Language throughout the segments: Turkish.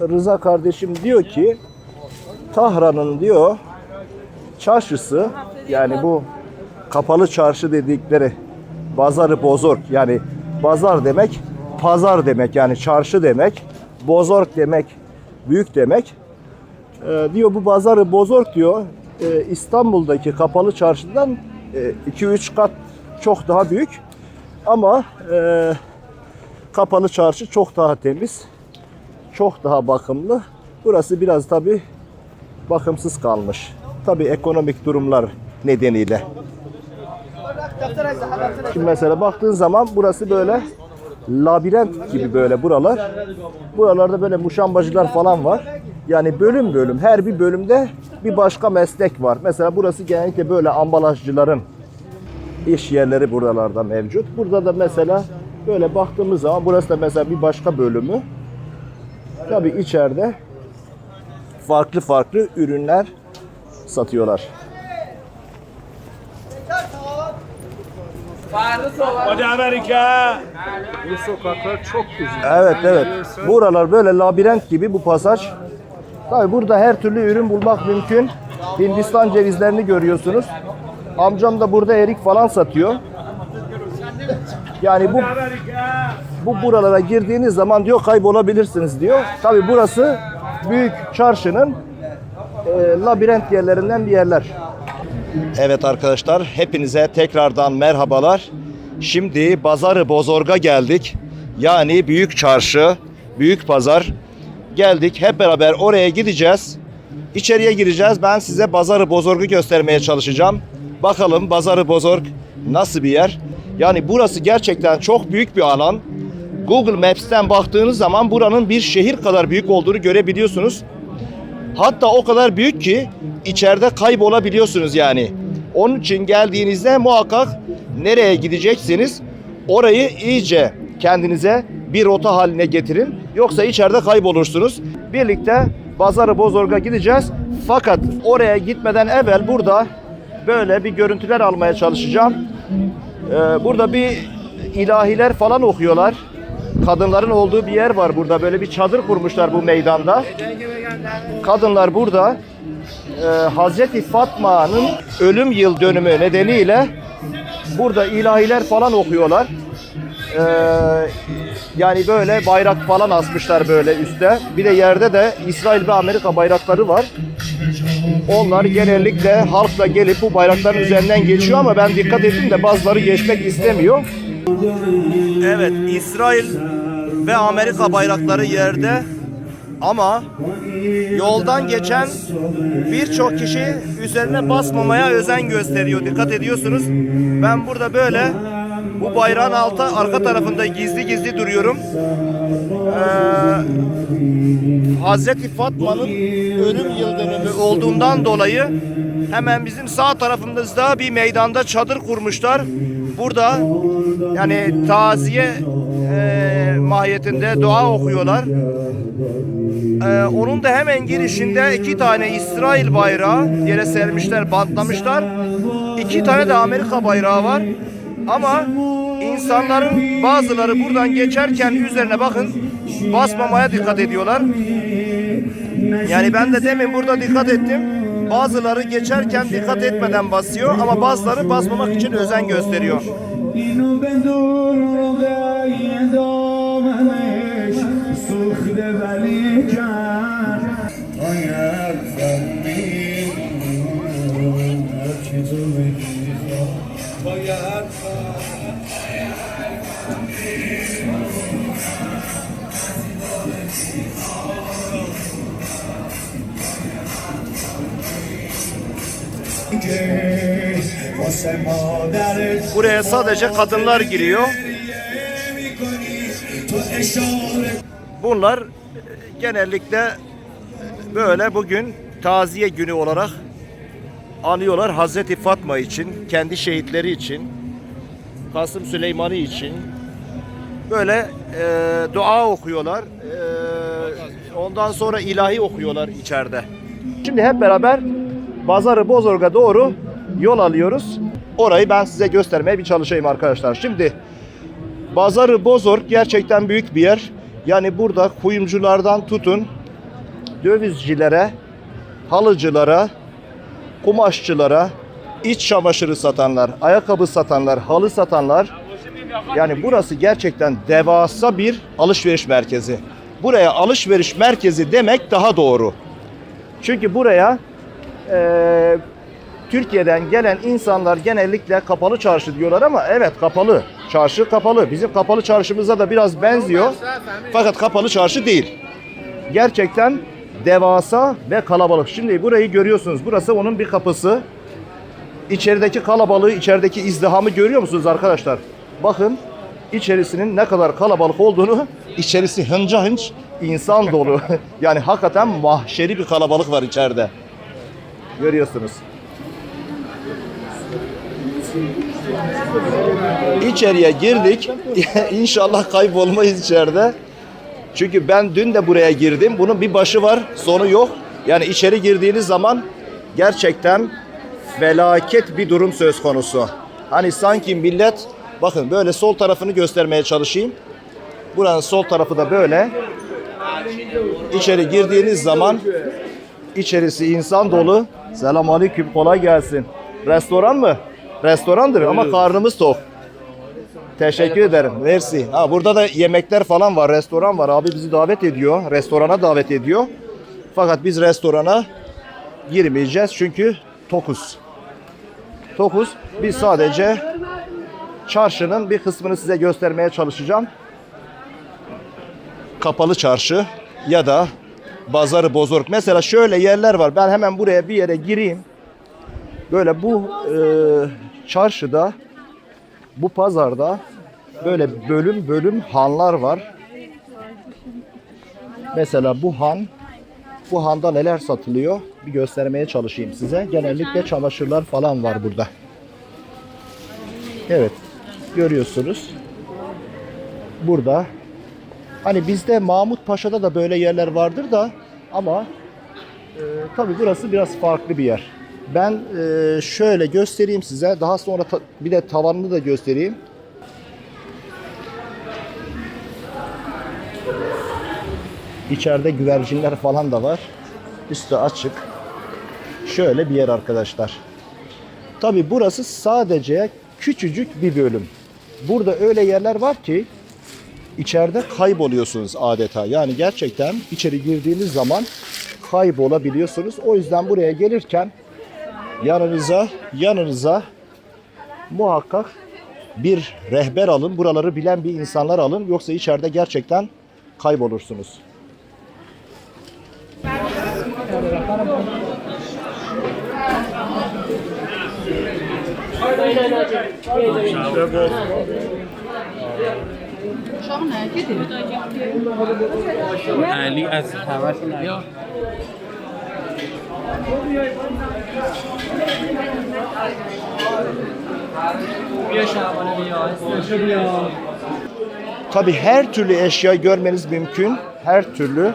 Rıza kardeşim diyor ki Tahran'ın diyor çarşısı yani bu kapalı çarşı dedikleri Bazarı Bozorg yani bazar demek pazar demek yani çarşı demek Bozorg demek büyük demek. Ee, diyor bu Bazarı Bozorg diyor e, İstanbul'daki kapalı çarşıdan 2-3 kat çok daha büyük. Ama e, kapalı çarşı çok daha temiz çok daha bakımlı burası biraz tabi bakımsız kalmış tabi ekonomik durumlar nedeniyle Şimdi mesela baktığın zaman burası böyle labirent gibi böyle buralar. Buralarda böyle muşambacılar falan var. Yani bölüm bölüm her bir bölümde bir başka meslek var. Mesela burası genellikle böyle ambalajcıların iş yerleri buralarda mevcut. Burada da mesela böyle baktığımız zaman burası da mesela bir başka bölümü. Tabii içeride farklı farklı ürünler satıyorlar. Hadi Amerika. Bu sokaklar çok güzel. Evet evet. Buralar böyle labirent gibi bu pasaj. Tabi burada her türlü ürün bulmak mümkün. Hindistan cevizlerini görüyorsunuz. Amcam da burada erik falan satıyor. Yani bu bu buralara girdiğiniz zaman diyor kaybolabilirsiniz diyor. Tabi burası büyük çarşının e, labirent yerlerinden bir yerler. Evet arkadaşlar hepinize tekrardan merhabalar. Şimdi Pazarı Bozorg'a geldik. Yani büyük çarşı, büyük pazar. Geldik hep beraber oraya gideceğiz. İçeriye gireceğiz. Ben size Pazarı Bozorg'u göstermeye çalışacağım. Bakalım Pazarı Bozorg nasıl bir yer? Yani burası gerçekten çok büyük bir alan. Google Maps'ten baktığınız zaman buranın bir şehir kadar büyük olduğunu görebiliyorsunuz. Hatta o kadar büyük ki içeride kaybolabiliyorsunuz yani. Onun için geldiğinizde muhakkak nereye gideceksiniz orayı iyice kendinize bir rota haline getirin. Yoksa içeride kaybolursunuz. Birlikte Bazarı Bozorg'a gideceğiz. Fakat oraya gitmeden evvel burada böyle bir görüntüler almaya çalışacağım. Ee, burada bir ilahiler falan okuyorlar. Kadınların olduğu bir yer var burada. Böyle bir çadır kurmuşlar bu meydanda. Kadınlar burada e, Hazreti Fatma'nın ölüm yıl dönümü nedeniyle burada ilahiler falan okuyorlar. Ee, yani böyle bayrak falan asmışlar böyle üstte. Bir de yerde de İsrail ve Amerika bayrakları var. Onlar genellikle halkla gelip bu bayrakların üzerinden geçiyor ama ben dikkat ettim de bazıları geçmek istemiyor. Evet, İsrail ve Amerika bayrakları yerde ama yoldan geçen birçok kişi üzerine basmamaya özen gösteriyor. Dikkat ediyorsunuz. Ben burada böyle bu bayrağın altı arka tarafında gizli gizli duruyorum. Ee, Hazreti Fatma'nın ölüm yıl dönümü olduğundan dolayı hemen bizim sağ tarafımızda bir meydanda çadır kurmuşlar. Burada yani taziye e, mahiyetinde dua okuyorlar. Ee, onun da hemen girişinde iki tane İsrail bayrağı yere sermişler, bantlamışlar. İki tane de Amerika bayrağı var. Ama insanların bazıları buradan geçerken üzerine bakın basmamaya dikkat ediyorlar. Yani ben de demin burada dikkat ettim. Bazıları geçerken dikkat etmeden basıyor ama bazıları basmamak için özen gösteriyor. Buraya sadece kadınlar giriyor. Bunlar e, genellikle e, böyle bugün taziye günü olarak anıyorlar Hazreti Fatma için, kendi şehitleri için, Kasım Süleyman'ı için. Böyle e, dua okuyorlar. E, ondan sonra ilahi okuyorlar içeride. Şimdi hep beraber Bazarı Bozorg'a doğru yol alıyoruz. Orayı ben size göstermeye bir çalışayım arkadaşlar. Şimdi Bazarı Bozorg gerçekten büyük bir yer. Yani burada kuyumculardan tutun dövizcilere, halıcılara, kumaşçılara, iç çamaşırı satanlar, ayakkabı satanlar, halı satanlar yani burası gerçekten devasa bir alışveriş merkezi. Buraya alışveriş merkezi demek daha doğru. Çünkü buraya eee, Türkiye'den gelen insanlar genellikle kapalı çarşı diyorlar ama evet kapalı. Çarşı kapalı. Bizim kapalı çarşımıza da biraz benziyor. Fakat kapalı çarşı değil. Gerçekten devasa ve kalabalık. Şimdi burayı görüyorsunuz. Burası onun bir kapısı. İçerideki kalabalığı, içerideki izdihamı görüyor musunuz arkadaşlar? Bakın içerisinin ne kadar kalabalık olduğunu, içerisi hınca hınç insan dolu. yani hakikaten mahşeri bir kalabalık var içeride. Görüyorsunuz. İçeriye girdik. İnşallah kaybolmayız içeride. Çünkü ben dün de buraya girdim. Bunun bir başı var, sonu yok. Yani içeri girdiğiniz zaman gerçekten felaket bir durum söz konusu. Hani sanki millet bakın böyle sol tarafını göstermeye çalışayım. Buranın sol tarafı da böyle. İçeri girdiğiniz zaman içerisi insan dolu. Selamünaleyküm kolay gelsin. Restoran mı? Restorandır ama karnımız tok. Teşekkür ederim. Mersi. Ha burada da yemekler falan var, restoran var. Abi bizi davet ediyor. Restorana davet ediyor. Fakat biz restorana girmeyeceğiz çünkü tokuz. Tokuz. Biz sadece çarşının bir kısmını size göstermeye çalışacağım. Kapalı çarşı ya da bazarı bozoruk. Mesela şöyle yerler var. Ben hemen buraya bir yere gireyim. Böyle bu e, çarşıda, bu pazarda böyle bölüm bölüm hanlar var. Mesela bu han, bu handa neler satılıyor bir göstermeye çalışayım size. Genellikle çamaşırlar falan var burada. Evet, görüyorsunuz. Burada Hani bizde Mahmut Paşa'da da böyle yerler vardır da ama e, tabii burası biraz farklı bir yer. Ben e, şöyle göstereyim size. Daha sonra ta- bir de tavanını da göstereyim. İçeride güvercinler falan da var. Üstü açık. Şöyle bir yer arkadaşlar. Tabii burası sadece küçücük bir bölüm. Burada öyle yerler var ki içeride kayboluyorsunuz adeta. Yani gerçekten içeri girdiğiniz zaman kaybolabiliyorsunuz. O yüzden buraya gelirken yanınıza yanınıza muhakkak bir rehber alın. Buraları bilen bir insanlar alın. Yoksa içeride gerçekten kaybolursunuz. علی از همشون علی. بیا شعبانه بیا استشو بیا Tabii her türlü eşya görmeniz mümkün. Her türlü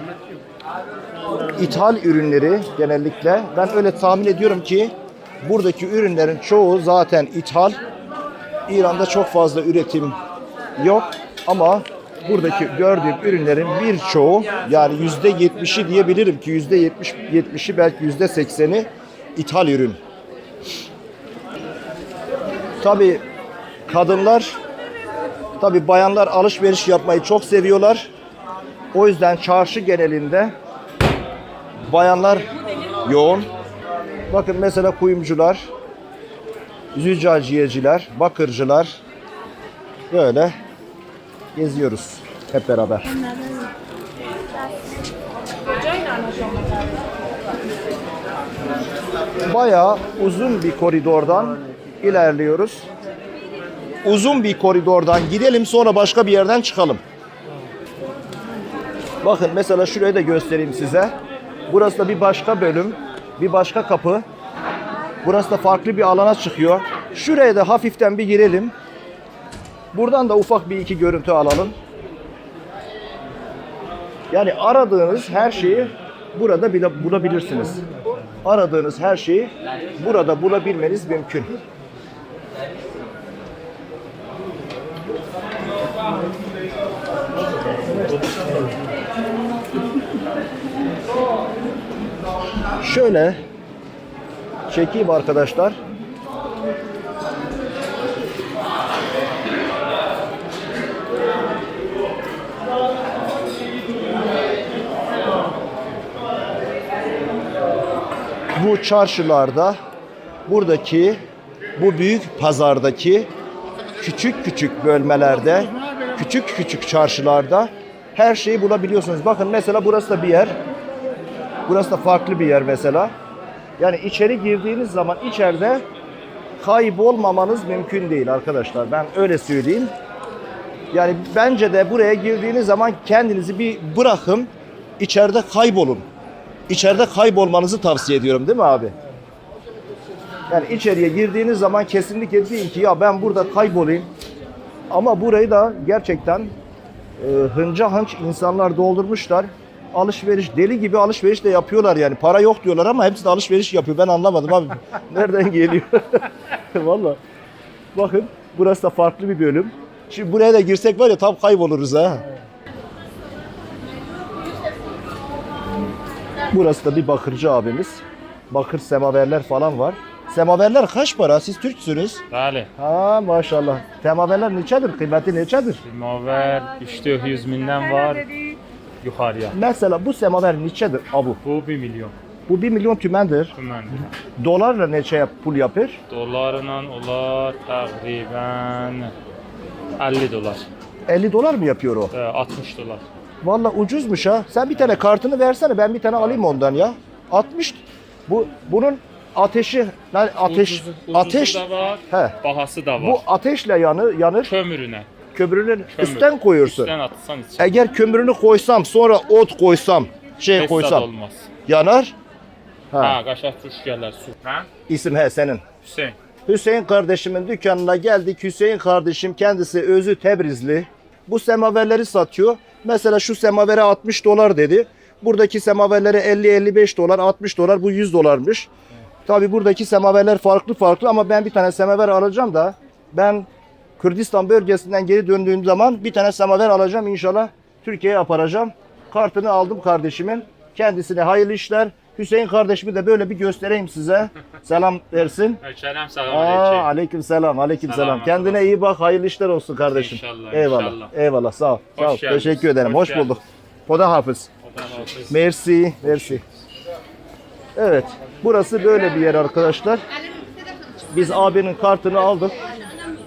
ithal ürünleri genellikle. Ben öyle tahmin ediyorum ki buradaki ürünlerin çoğu zaten ithal. İran'da çok fazla üretim yok ama buradaki gördüğüm ürünlerin birçoğu yani yüzde yetmişi diyebilirim ki yüzde yetmiş yetmişi belki yüzde sekseni ithal ürün. Tabii kadınlar Tabi bayanlar alışveriş yapmayı çok seviyorlar. O yüzden çarşı genelinde bayanlar yoğun. Bakın mesela kuyumcular, züccaciyeciler, bakırcılar böyle geziyoruz hep beraber. Bayağı uzun bir koridordan ilerliyoruz uzun bir koridordan gidelim sonra başka bir yerden çıkalım. Bakın mesela şurayı da göstereyim size. Burası da bir başka bölüm, bir başka kapı. Burası da farklı bir alana çıkıyor. Şuraya da hafiften bir girelim. Buradan da ufak bir iki görüntü alalım. Yani aradığınız her şeyi burada bile bulabilirsiniz. Aradığınız her şeyi burada bulabilmeniz mümkün. Şöyle çekeyim arkadaşlar. Bu çarşılarda buradaki bu büyük pazardaki küçük küçük bölmelerde, küçük küçük çarşılarda her şeyi bulabiliyorsunuz. Bakın mesela burası da bir yer. Burası da farklı bir yer mesela. Yani içeri girdiğiniz zaman içeride kaybolmamanız mümkün değil arkadaşlar. Ben öyle söyleyeyim. Yani bence de buraya girdiğiniz zaman kendinizi bir bırakın. içeride kaybolun. İçeride kaybolmanızı tavsiye ediyorum değil mi abi? Yani içeriye girdiğiniz zaman kesinlikle deyin ki ya ben burada kaybolayım. Ama burayı da gerçekten e, hınca hınç insanlar doldurmuşlar. Alışveriş deli gibi alışveriş de yapıyorlar yani. Para yok diyorlar ama hepsi de alışveriş yapıyor. Ben anlamadım abi. Nereden geliyor? Valla. Bakın burası da farklı bir bölüm. Şimdi buraya da girsek var ya tam kayboluruz ha. Burası da bir bakırcı abimiz. Bakır semaverler falan var. Semaverler kaç para? Siz Türksünüz. Bəli. Ha maşallah. Semaverler neçədir? Kıymeti neçədir? Mover 3-400 mindən var yuxarıya. Mesela bu semaver neçədir abu? Bu 1 milyon Bu 1 milyon tümendir. tüməndir. Dolarla neçəyə pul yapır? Dollarla olar təqribən 50 dolar, 50 dolar mı yapıyor o? e, 60 dolar. Valla ucuzmuş ha. Sen bir tane kartını versene ben bir tane alayım ondan ya. 60. Bu bunun ateşi yani ateş Ucuzu- ucuzu ateş da var, He. bahası da var. bu ateşle yanı yanır. kömürünə. Kömürünün Kömür. üstten koyuyorsun. Üstdən atsan içə. Eğer kömürünü koysam sonra ot koysam şey zad koysam olmaz. yanar. Ha. Ha, qaşaq tuş gələr su. Hə? İsim he senin. Hüseyn. Hüseyin kardeşimin dükkanına geldik. Hüseyin kardeşim kendisi özü Tebrizli. Bu semaverleri satıyor. Mesela şu semavere 60 dolar dedi. Buradaki semaverlere 50-55 dolar, 60 dolar bu 100 dolarmış. Tabi buradaki semaverler farklı farklı ama ben bir tane semaver alacağım da ben Kürdistan bölgesinden geri döndüğüm zaman bir tane semaver alacağım inşallah Türkiye'ye aparacağım. Kartını aldım kardeşimin. Kendisine hayırlı işler. Hüseyin kardeşimi de böyle bir göstereyim size. Selam versin. Kərəm salam Aa, aleyküm. selam, aleyküm selam. Selam, Kendine iyi bak, hayırlı işler olsun kardeşim. İnşallah, eyvallah, inşallah. eyvallah. Sağ ol, sağ ol. Hoş geldiniz, Teşekkür ederim. Hoş, hoş bulduk. Poda hafız. Merci, merci. Evet, burası böyle bir yer arkadaşlar. Biz abinin kartını aldık.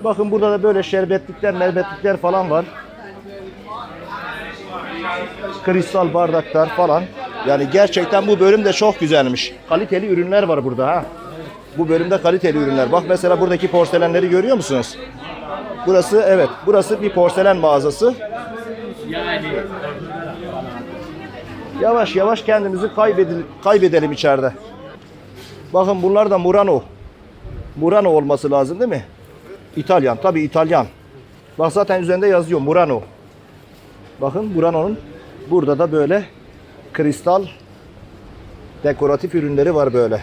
Bakın burada da böyle şerbetlikler, merbetlikler falan var. Kristal bardaklar falan. Yani gerçekten bu bölüm de çok güzelmiş. Kaliteli ürünler var burada ha. Bu bölümde kaliteli ürünler. Bak mesela buradaki porselenleri görüyor musunuz? Burası evet, burası bir porselen mağazası. Yavaş yavaş kendimizi kaybedil- kaybedelim içeride. Bakın bunlar da Murano. Murano olması lazım değil mi? İtalyan, tabii İtalyan. Bak zaten üzerinde yazıyor Murano. Bakın Murano'nun burada da böyle kristal dekoratif ürünleri var böyle.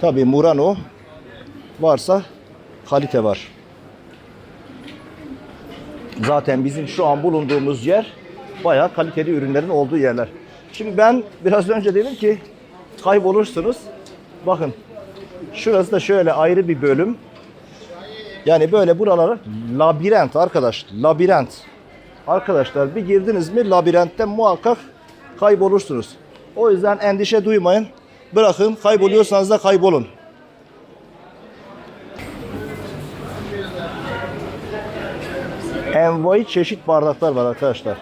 Tabii Murano varsa kalite var. Zaten bizim şu an bulunduğumuz yer bayağı kaliteli ürünlerin olduğu yerler. Şimdi ben biraz önce dedim ki kaybolursunuz. Bakın şurası da şöyle ayrı bir bölüm. Yani böyle buraları labirent arkadaş. Labirent. Arkadaşlar bir girdiniz mi labirentte muhakkak kaybolursunuz. O yüzden endişe duymayın. Bırakın kayboluyorsanız da kaybolun. Envai çeşit bardaklar var arkadaşlar.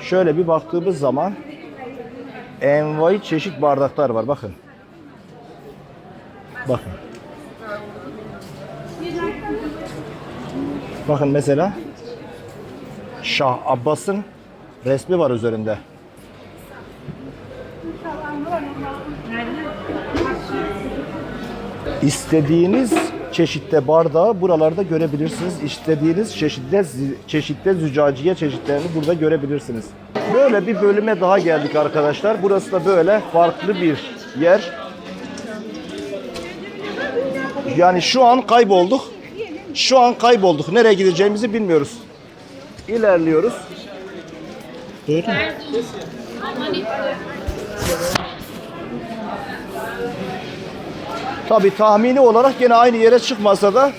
Şöyle bir baktığımız zaman envai çeşit bardaklar var bakın. Bakın. Bakın mesela Şah Abbas'ın resmi var üzerinde. İstediğiniz çeşitte bardağı buralarda görebilirsiniz. İstediğiniz çeşitte çeşitte züccaciye çeşitlerini burada görebilirsiniz. Böyle bir bölüme daha geldik arkadaşlar. Burası da böyle farklı bir yer. Yani şu an kaybolduk. Şu an kaybolduk. Nereye gideceğimizi bilmiyoruz. İlerliyoruz. Mu? Tabi tahmini olarak gene aynı yere çıkmasa da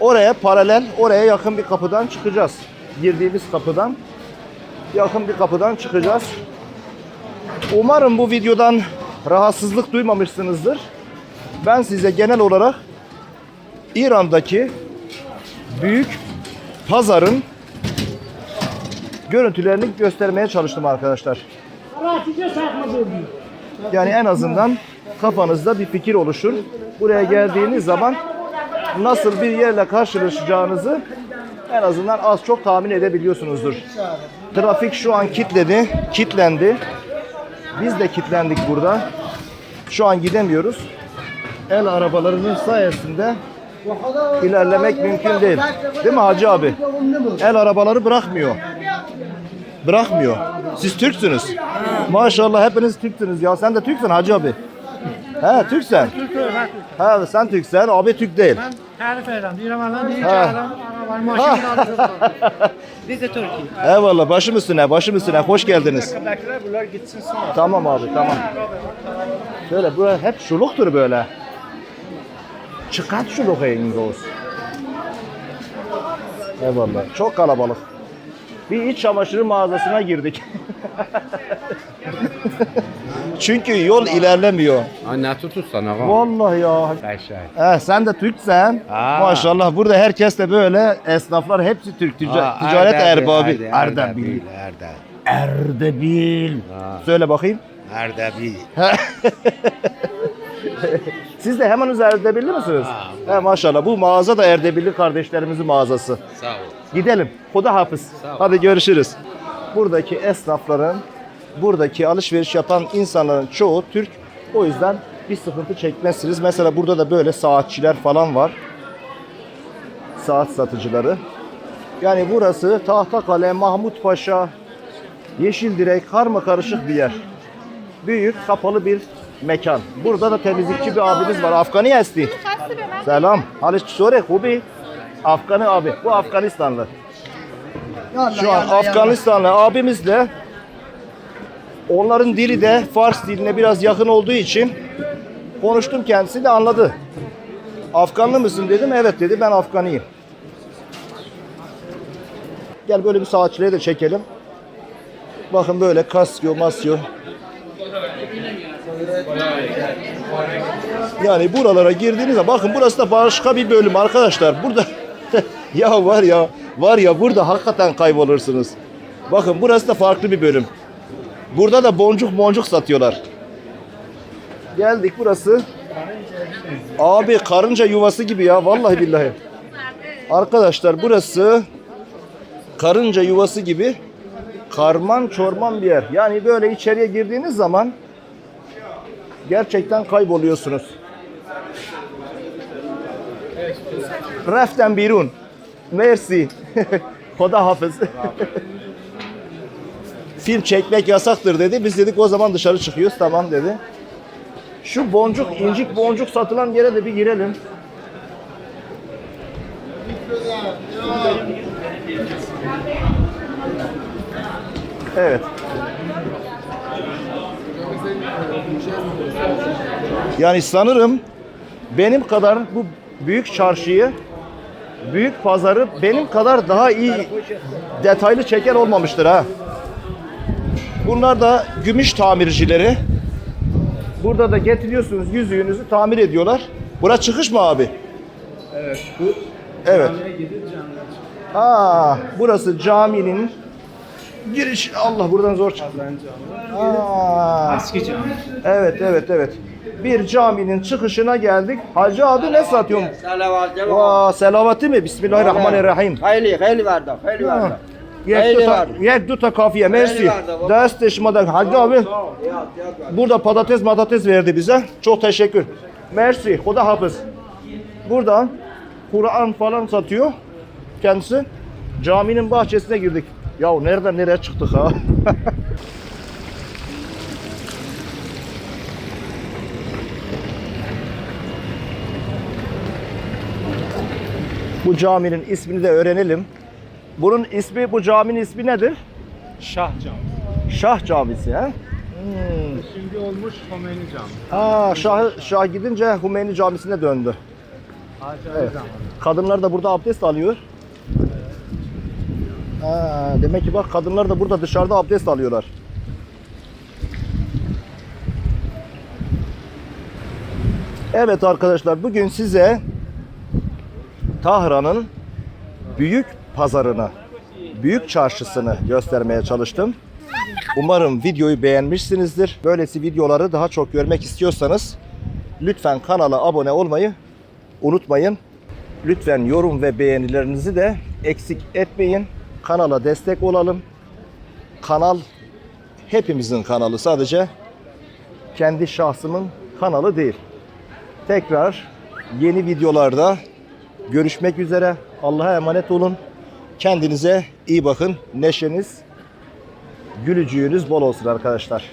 oraya paralel, oraya yakın bir kapıdan çıkacağız. Girdiğimiz kapıdan yakın bir kapıdan çıkacağız. Umarım bu videodan rahatsızlık duymamışsınızdır. Ben size genel olarak İran'daki büyük pazarın görüntülerini göstermeye çalıştım arkadaşlar. Yani en azından kafanızda bir fikir oluşur. Buraya geldiğiniz zaman nasıl bir yerle karşılaşacağınızı en azından az çok tahmin edebiliyorsunuzdur. Trafik şu an kilitledi, kilitlendi. Biz de kilitlendik burada. Şu an gidemiyoruz. El arabalarının sayesinde ilerlemek mümkün değil. Değil mi Hacı abi? El arabaları bırakmıyor. Bırakmıyor. Siz Türksünüz. Maşallah hepiniz Türksünüz ya. Sen de Türksün Hacı abi. He Türksen. He sen Türksen, abi Türk değil. Tarif ederim. Diye Ha. çağırırım. Arabayı maşını. Biz de Türkiye. Eyvallah başım üstüne, başım üstüne. Hoş geldiniz. Bekler bunlar gitsin sonra. Tamam abi, tamam. Şöyle buraya hep şuluktur böyle. Çıkart şuluğu Ingos. Eyvallah. Çok kalabalık. Bir iç çamaşırı mağazasına girdik. Çünkü yol ilerlemiyor. Anne tutursan ağam. Vallahi ya. He, sen de Türksen. Aa. Maşallah burada herkes de böyle esnaflar hepsi Türk. Tica- ticaret erbabı. Erdebil. Erdebil. Erdebil. Söyle bakayım. Erdebil. Siz de hemen Erdebilli misiniz? He, maşallah. Bu mağaza da Erdebilli kardeşlerimizin mağazası. Sağ ol. Gidelim. Koda hafız. Hadi görüşürüz. Buradaki esnafların, buradaki alışveriş yapan insanların çoğu Türk. O yüzden bir sıkıntı çekmezsiniz. Mesela burada da böyle saatçiler falan var. Saat satıcıları. Yani burası Tahtakale, Mahmut Paşa, Yeşildirek, karma karışık bir yer. Büyük, kapalı bir mekan. Burada da temizlikçi bir abimiz var. Afgani esti. Selam. Haliç Sore, Hubi. Afganı abi. Bu Afganistanlı. Şu an Afganistanlı abimizle onların dili de Fars diline biraz yakın olduğu için konuştum kendisi de anladı. Afganlı mısın dedim. Evet dedi. Ben Afganıyım. Gel böyle bir saatçileri de çekelim. Bakın böyle kaskyo, masyo. Yani buralara girdiğinizde bakın burası da başka bir bölüm arkadaşlar. Burada ya var ya var ya burada hakikaten kaybolursunuz. Bakın burası da farklı bir bölüm. Burada da boncuk boncuk satıyorlar. Geldik burası. Abi karınca yuvası gibi ya vallahi billahi. Arkadaşlar burası karınca yuvası gibi karman çorman bir yer. Yani böyle içeriye girdiğiniz zaman gerçekten kayboluyorsunuz. Reften birun. Merci. Koda hafız. Film çekmek yasaktır dedi. Biz dedik o zaman dışarı çıkıyoruz. Tamam dedi. Şu boncuk, incik boncuk satılan yere de bir girelim. Evet. Yani sanırım benim kadar bu büyük çarşıyı, büyük pazarı benim kadar daha iyi detaylı çeken olmamıştır ha. Bunlar da gümüş tamircileri. Burada da getiriyorsunuz yüzüğünüzü tamir ediyorlar. Bura çıkış mı abi? Evet. Evet. Aa, burası caminin giriş Allah buradan zor çıktı. Aa, Eski cami. evet evet evet. Bir caminin çıkışına geldik. Hacı adı ne satıyor? Salavatı var. Aa, selavati mi? Bismillahirrahmanirrahim. Hayli, hayli verdi, hayli verdi. Yek duta kafiye mersi. Ders teşmadan Hacı abi burada patates matates verdi bize. Çok teşekkür. Mersi. Koda hafız. Burada Kur'an falan satıyor kendisi. Caminin bahçesine girdik. Ya nereden nereye çıktık ha? bu caminin ismini de öğrenelim. Bunun ismi, bu caminin ismi nedir? Şah cami. Şah Camisi ha? Hmm. Şimdi olmuş Komeni Camii. Aa, Şah, Şah gidince Hümeyni Camisi'ne döndü. Acayip Evet. zamanı. Kadınlar da burada abdest alıyor. Ha, demek ki bak kadınlar da burada dışarıda abdest alıyorlar. Evet arkadaşlar bugün size Tahran'ın büyük pazarını, büyük çarşısını göstermeye çalıştım. Umarım videoyu beğenmişsinizdir. Böylesi videoları daha çok görmek istiyorsanız lütfen kanala abone olmayı unutmayın. Lütfen yorum ve beğenilerinizi de eksik etmeyin. Kanala destek olalım. Kanal hepimizin kanalı sadece kendi şahsımın kanalı değil. Tekrar yeni videolarda görüşmek üzere. Allah'a emanet olun. Kendinize iyi bakın. Neşeniz, gülücüğünüz bol olsun arkadaşlar.